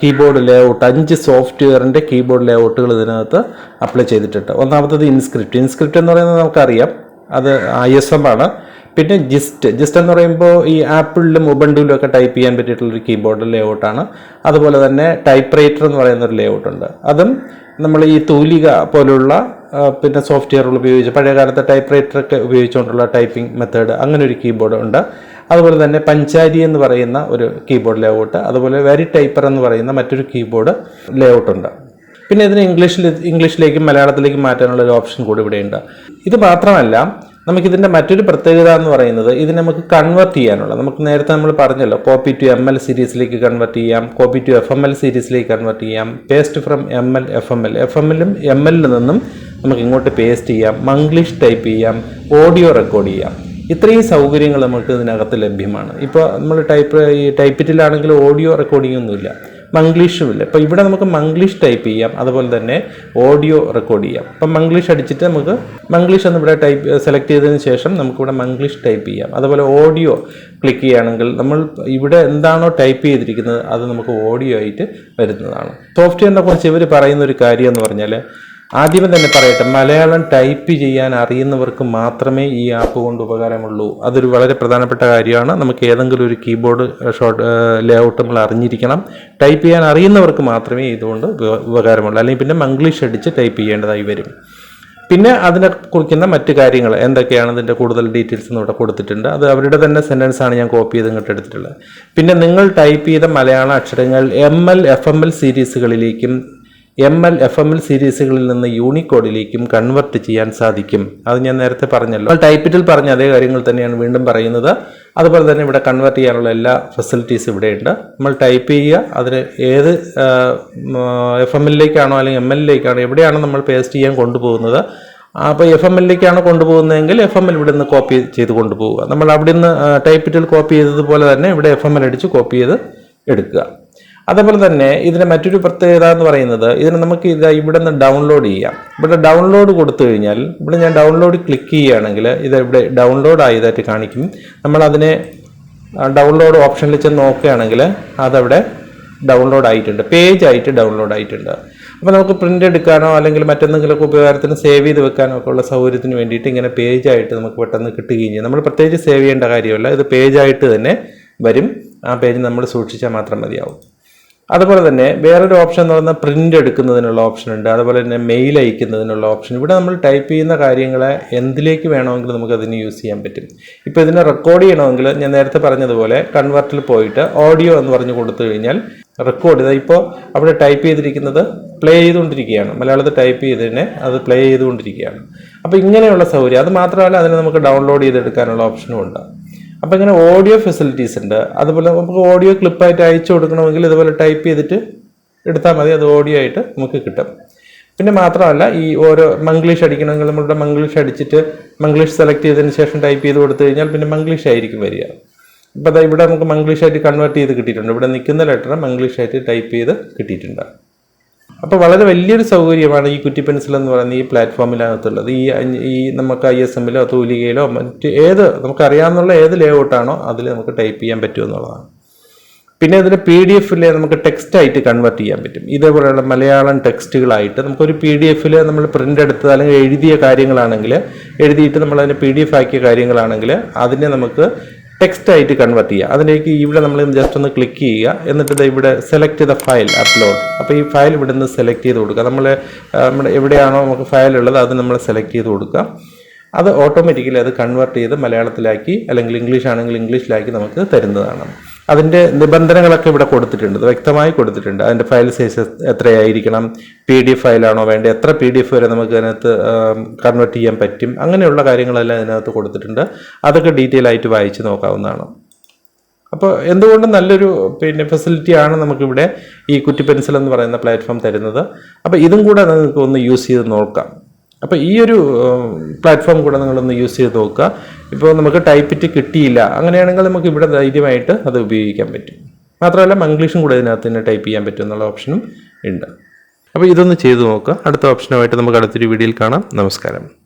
കീബോർഡ് ലേഔട്ട് അഞ്ച് സോഫ്റ്റ്വെയറിന്റെ കീബോർഡ് ലേഔട്ടുകൾ ഇതിനകത്ത് അപ്ലൈ ചെയ്തിട്ടുണ്ട്. ഒന്നാമത്തത് ഇൻസ്ക്രിപ്റ്റ് ഇൻസ്ക്രിപ്റ്റ് എന്ന് പറയുന്നത് നമുക്കറിയാം. അത് ഐ എസ് എം ആണ്. പിന്നെ ജിസ്റ്റ് ജിസ്റ്റ് എന്ന് പറയുമ്പോൾ ഈ ആപ്പിളിലും ഉബണ്ടുവിലും ഒക്കെ ടൈപ്പ് ചെയ്യാൻ പറ്റിയിട്ടുള്ളൊരു കീബോർഡ് ലേഔട്ടാണ് അതുപോലെ തന്നെ ടൈപ്പ് റൈറ്റർ എന്ന് പറയുന്ന ഒരു ലേഔട്ട് ഉണ്ട്. അതും നമ്മൾ ഈ തൂലിക പോലുള്ള പിന്നെ സോഫ്റ്റ്വെയറുകൾ ഉപയോഗിച്ച് പഴയ കാലത്തെ ടൈപ്പ് റൈറ്ററൊക്കെ ഉപയോഗിച്ചുകൊണ്ടുള്ള ടൈപ്പിംഗ് മെത്തേഡ് അങ്ങനെ ഒരു കീബോർഡ് ഉണ്ട്. അതുപോലെ തന്നെ പഞ്ചാരി എന്ന് പറയുന്ന ഒരു കീബോർഡ് ലേഔട്ട് അതുപോലെ വെരി ടൈപ്പർ എന്ന് പറയുന്ന മറ്റൊരു കീബോർഡ് ലേഔട്ട് ഉണ്ട്. പിന്നെ ഇതിന് ഇംഗ്ലീഷിൽ ഇംഗ്ലീഷിലേക്കും മലയാളത്തിലേക്കും മാറ്റാനുള്ള ഒരു ഓപ്ഷൻ കൂടി ഇവിടെയുണ്ട്. ഇത് മാത്രമല്ല നമുക്കിതിന്റെ മറ്റൊരു പ്രത്യേകത എന്ന് പറയുന്നത് ഇത് നമുക്ക് കൺവെർട്ട് ചെയ്യാനുള്ള. നമുക്ക് നേരത്തെ നമ്മൾ പറഞ്ഞല്ലോ കോപ്പി ടു എം എൽ സീരീസിലേക്ക് കൺവെർട്ട് ചെയ്യാം copy to F M L സീരീസിലേക്ക് convert ചെയ്യാം paste from M L F M L F M എല്ലും എം എല്ലിൽ നിന്നും നമുക്ക് ഇങ്ങോട്ട് പേസ്റ്റ് ചെയ്യാം മംഗ്ലീഷ് ടൈപ്പ് ചെയ്യാം ഓഡിയോ റെക്കോർഡ് ചെയ്യാം. ഇത്രയും സൗകര്യങ്ങൾ നമുക്ക് ഇതിനകത്ത് ലഭ്യമാണ്. ഇപ്പോൾ നമ്മൾ ടൈപ്പ് ഈ ടൈപ്പിറ്റിലാണെങ്കിൽ ഓഡിയോ റെക്കോർഡിംഗ് ഒന്നുമില്ല മംഗ്ലീഷും ഇല്ല ഇപ്പോൾ ഇവിടെ നമുക്ക് മംഗ്ലീഷ് ടൈപ്പ് ചെയ്യാം. അതുപോലെ തന്നെ ഓഡിയോ റെക്കോർഡ് ചെയ്യാം. അപ്പം മംഗ്ലീഷ് അടിച്ചിട്ട് നമുക്ക് മംഗ്ലീഷ് എന്ന് ഇവിടെ ടൈപ്പ് സെലക്ട് ചെയ്തതിന് ശേഷം നമുക്കിവിടെ മംഗ്ലീഷ് ടൈപ്പ് ചെയ്യാം. അതുപോലെ ഓഡിയോ ക്ലിക്ക് ചെയ്യുകയാണെങ്കിൽ നമ്മൾ ഇവിടെ എന്താണോ ടൈപ്പ് ചെയ്തിരിക്കുന്നത് അത് നമുക്ക് ഓഡിയോ ആയിട്ട് വരുന്നതാണ്. സോഫ്റ്റ്വെയറിനെ കുറിച്ച് ഇവർ പറയുന്ന ഒരു കാര്യം എന്ന് പറഞ്ഞാൽ ആദ്യമേ തന്നെ പറയട്ടെ മലയാളം ടൈപ്പ് ചെയ്യാൻ അറിയുന്നവർക്ക് മാത്രമേ ഈ ആപ്പ് കൊണ്ട് ഉപകാരമുള്ളൂ. അതൊരു വളരെ പ്രധാനപ്പെട്ട കാര്യമാണ്. നമുക്ക് ഏതെങ്കിലും ഒരു കീബോർഡ് ഷോർട്ട് ലേഔട്ട് നമ്മൾ അറിഞ്ഞിരിക്കണം. ടൈപ്പ് ചെയ്യാൻ അറിയുന്നവർക്ക് മാത്രമേ ഇതുകൊണ്ട് ഉപ- ഉപകാരമുള്ളൂ. അല്ലെങ്കിൽ പിന്നെ മംഗ്ലീഷ് അടിച്ച് ടൈപ്പ് ചെയ്യേണ്ടതായി വരും. പിന്നെ അതിനെ കുറിക്കുന്ന മറ്റു കാര്യങ്ങൾ എന്തൊക്കെയാണ് ഇതിന്റെ കൂടുതൽ ഡീറ്റെയിൽസ് ഇവിടെ കൊടുത്തിട്ടുണ്ട്. അത് അവരുടെ തന്നെ സെന്റൻസ് ആണ് ഞാൻ കോപ്പി ചെയ്ത് ഇങ്ങോട്ട് എടുത്തിട്ടുള്ളത്. പിന്നെ നിങ്ങൾ ടൈപ്പ് ചെയ്ത മലയാള അക്ഷരങ്ങൾ M L F M L സീരീസുകളിലേക്കും M L F M L സീരീസുകളിൽ നിന്ന് യൂണിക്കോഡിലേക്കും കൺവെർട്ട് ചെയ്യാൻ സാധിക്കും. അത് ഞാൻ നേരത്തെ പറഞ്ഞല്ലോ. ടൈപ്പിറ്റിൽ പറഞ്ഞ അതേ കാര്യങ്ങൾ തന്നെയാണ് വീണ്ടും പറയുന്നത്. അതുപോലെ തന്നെ ഇവിടെ കൺവെർട്ട് ചെയ്യാനുള്ള എല്ലാ ഫെസിലിറ്റീസ് ഇവിടെയുണ്ട്. നമ്മൾ ടൈപ്പ് ചെയ്യുക. അതിന് ഏത് എഫ് എം എല്ലിലേക്കാണോ അല്ലെങ്കിൽ എം എല്ലിലേക്കാണോ എവിടെയാണോ നമ്മൾ പേസ്റ്റ് ചെയ്യാൻ കൊണ്ടുപോകുന്നത്. അപ്പോൾ എഫ് എം എല്ലിലേക്കാണ് കൊണ്ടുപോകുന്നതെങ്കിൽ എഫ് എം എൽ ഇവിടെ നിന്ന് കോപ്പി ചെയ്ത് കൊണ്ടുപോകുക. നമ്മൾ അവിടെ നിന്ന് ടൈപ്പിറ്റിൽ കോപ്പി ചെയ്തതുപോലെ തന്നെ ഇവിടെ എഫ് എം എൽ അടിച്ച് കോപ്പി ചെയ്ത് എടുക്കുക. അതേപോലെ തന്നെ ഇതിന് മറ്റൊരു പ്രത്യേകത എന്ന് പറയുന്നത് ഇതിന് നമുക്ക് ഇത് ഇവിടെ നിന്ന് ഡൗൺലോഡ് ചെയ്യാം. ഇവിടെ ഡൗൺലോഡ് കൊടുത്തു കഴിഞ്ഞാൽ ഇവിടെ ഞാൻ ഡൗൺലോഡ് ക്ലിക്ക് ചെയ്യുകയാണെങ്കിൽ ഇത് ഇവിടെ ഡൗൺലോഡ് ആയതായിട്ട് കാണിക്കും. നമ്മൾ അതിനെ ഡൗൺലോഡ് ഓപ്ഷനിൽ ചെന്ന് നോക്കുകയാണെങ്കിൽ അതവിടെ ഡൗൺലോഡ് ആയിട്ടുണ്ട്. പേജ് ആയിട്ട് ഡൗൺലോഡ് ആയിട്ടുണ്ട്. അപ്പോൾ നമുക്ക് പ്രിന്റ് എടുക്കാനോ അല്ലെങ്കിൽ മറ്റെന്തെങ്കിലുമൊക്കെ ഉപകാരത്തിന് സേവ് ചെയ്ത് വെക്കാനോ ഒക്കെ ഉള്ള സൗകര്യത്തിന് വേണ്ടിയിട്ട് ഇങ്ങനെ പേജ് ആയിട്ട് നമുക്ക് പെട്ടെന്ന് കിട്ടുകയും ചെയ്യും. നമ്മൾ പ്രത്യേകിച്ച് സേവ് ചെയ്യേണ്ട കാര്യമല്ല. ഇത് പേജ് ആയിട്ട് തന്നെ വരും. ആ പേജ് നമ്മൾ സൂക്ഷിച്ചാൽ മാത്രം മതിയാവും. അതുപോലെ തന്നെ വേറൊരു ഓപ്ഷൻ എന്ന് പറയുന്നത് പ്രിന്റ് എടുക്കുന്നതിനുള്ള ഓപ്ഷൻ ഉണ്ട്. അതുപോലെ തന്നെ മെയിൽ അയക്കുന്നതിനുള്ള ഓപ്ഷൻ ഇവിടെ നമ്മൾ ടൈപ്പ് ചെയ്യുന്ന കാര്യങ്ങളെ എന്തിലേക്ക് വേണമെങ്കിലും നമുക്ക് അതിന് യൂസ് ചെയ്യാൻ പറ്റും. ഇപ്പോൾ ഇതിനെ റെക്കോർഡ് ചെയ്യണമെങ്കിൽ ഞാൻ നേരത്തെ പറഞ്ഞതുപോലെ കൺവെർട്ടിൽ പോയിട്ട് ഓഡിയോ എന്ന് പറഞ്ഞു കൊടുത്തു കഴിഞ്ഞാൽ റെക്കോർഡ് ചെയ്ത ഇപ്പോൾ അവിടെ ടൈപ്പ് ചെയ്തിരിക്കുന്നത് പ്ലേ ചെയ്തുകൊണ്ടിരിക്കുകയാണ്. മലയാളത്തിൽ ടൈപ്പ് ചെയ്തതിനെ അത് പ്ലേ ചെയ്തുകൊണ്ടിരിക്കുകയാണ്. അപ്പോൾ ഇങ്ങനെയുള്ള സൗകര്യം. അത് മാത്രമല്ല അതിനെ നമുക്ക് ഡൗൺലോഡ് ചെയ്തെടുക്കാനുള്ള ഓപ്ഷനും ഉണ്ട്. അപ്പോൾ ഇങ്ങനെ ഓഡിയോ ഫെസിലിറ്റീസ് ഉണ്ട്. അതുപോലെ നമുക്ക് ഓഡിയോ ക്ലിപ്പായിട്ട് അയച്ചു കൊടുക്കണമെങ്കിൽ ഇതുപോലെ ടൈപ്പ് ചെയ്തിട്ട് എടുത്താൽ മതി. അത് ഓഡിയോ ആയിട്ട് നമുക്ക് കിട്ടും. പിന്നെ മാത്രമല്ല ഈ ഓരോ മംഗ്ലീഷ് അടിക്കണമെങ്കിൽ നമ്മളുടെ മംഗ്ലീഷ് അടിച്ചിട്ട് മംഗ്ലീഷ് സെലക്ട് ചെയ്തതിന് ശേഷം ടൈപ്പ് ചെയ്ത് കൊടുത്തു കഴിഞ്ഞാൽ പിന്നെ മംഗ്ലീഷ് ആയിരിക്കും വരിക. ഇപ്പം ദാ ഇവിടെ നമുക്ക് മംഗ്ലീഷ് ആയിട്ട് കൺവേർട്ട് ചെയ്ത് കിട്ടിയിട്ടുണ്ട്. ഇവിടെ നിൽക്കുന്ന ലെറ്റർ മംഗ്ലീഷ് ആയിട്ട് ടൈപ്പ് ചെയ്ത് കിട്ടിയിട്ടുണ്ട്. അപ്പോൾ വളരെ വലിയൊരു സൗകര്യമാണ് ഈ കുറ്റി പെൻസിൽ എന്ന് പറയുന്ന ഈ പ്ലാറ്റ്ഫോമിനകത്തുള്ളത്. ഈ ഈ നമുക്ക് ഐ എസ് എമ്മിലോ തൂലികയിലോ മറ്റ് ഏത് നമുക്കറിയാവുന്ന ഏത് ലേഔട്ടാണോ അതിൽ നമുക്ക് ടൈപ്പ് ചെയ്യാൻ പറ്റുമെന്നുള്ളതാണ് പിന്നെ ഇതിന് പി ഡി എഫിൽ നമുക്ക് ടെക്സ്റ്റ് ആയിട്ട് കൺവേർട്ട് ചെയ്യാൻ പറ്റും. ഇതേപോലെയുള്ള മലയാളം ടെക്സ്റ്റുകളായിട്ട് നമുക്കൊരു പി ഡി എഫിൽ നമ്മൾ പ്രിന്റ് എടുത്ത് അല്ലെങ്കിൽ എഴുതിയ കാര്യങ്ങളാണെങ്കിൽ എഴുതിയിട്ട് നമ്മൾ അതിനെ പി ഡി എഫ് ആക്കിയ കാര്യങ്ങളാണെങ്കിൽ അതിനെ നമുക്ക് ടെക്സ്റ്റ് ആയിട്ട് കൺവെർട്ട് ചെയ്യുക. അതിലേക്ക് ഇവിടെ നമ്മൾ ജസ്റ്റ് ഒന്ന് ക്ലിക്ക് ചെയ്യുക. എന്നിട്ട് ഇവിടെ സെലക്ട് ചെയ്ത ഫയൽ അപ്ലോഡ് അപ്പോൾ ഈ ഫയൽ ഇവിടെ നിന്ന് സെലക്ട് ചെയ്ത് കൊടുക്കുക. നമ്മൾ നമ്മുടെ എവിടെയാണോ നമുക്ക് ഫയൽ ഉള്ളത് അത് നമ്മൾ സെലക്ട് ചെയ്ത് കൊടുക്കുക. അത് ഓട്ടോമാറ്റിക്കലി അത് കൺവെർട്ട് ചെയ്ത് മലയാളത്തിലാക്കി അല്ലെങ്കിൽ ഇംഗ്ലീഷ് ആണെങ്കിൽ ഇംഗ്ലീഷിലാക്കി നമുക്ക് തരുന്നതാണ്. അതിന്റെ നിബന്ധനകളൊക്കെ ഇവിടെ കൊടുത്തിട്ടുണ്ട്. വ്യക്തമായി കൊടുത്തിട്ടുണ്ട്. അതിന്റെ ഫയൽ സൈസ് എത്രയായിരിക്കണം? പി ഡി എഫ് ഫയലാണോ വേണ്ടത്? എത്ര പി ഡി എഫ് വരെ നമുക്ക് അതിനകത്ത് കൺവേർട്ട് ചെയ്യാൻ പറ്റും? അങ്ങനെയുള്ള കാര്യങ്ങളെല്ലാം ഇതിനകത്ത് കൊടുത്തിട്ടുണ്ട്. അതൊക്കെ ഡീറ്റെയിൽ ആയിട്ട് വായിച്ച് നോക്കാവുന്നതാണ്. അപ്പോൾ എന്തുകൊണ്ടും നല്ലൊരു പിന്നെ ഫെസിലിറ്റിയാണ് നമുക്കിവിടെ ഈ കുറ്റി പെൻസിൽ എന്ന് പറയുന്ന പ്ലാറ്റ്ഫോം തരുന്നത്. അപ്പോൾ ഇതും കൂടെ നിങ്ങൾക്ക് ഒന്ന് യൂസ് ചെയ്ത് നോക്കാം. അപ്പോൾ ഈ ഒരു പ്ലാറ്റ്ഫോം കൂടെ നിങ്ങളൊന്ന് യൂസ് ചെയ്ത് നോക്കുക. ഇപ്പോൾ നമുക്ക് ടൈപ്പിറ്റ് കിട്ടിയില്ല. അങ്ങനെയാണെങ്കിൽ നമുക്ക് ഇവിടെ ധൈര്യമായിട്ട് അത് ഉപയോഗിക്കാൻ പറ്റും. മാത്രമല്ല മംഗ്ലീഷും കൂടെ ഇതിനകത്ത് തന്നെ ടൈപ്പ് ചെയ്യാൻ പറ്റും എന്നുള്ള ഓപ്ഷനും ഉണ്ട്. അപ്പോൾ ഇതൊന്ന് ചെയ്തു നോക്കുക. അടുത്ത ഓപ്ഷനുമായിട്ട് നമുക്ക് അടുത്തൊരു വീഡിയോയിൽ കാണാം. നമസ്കാരം.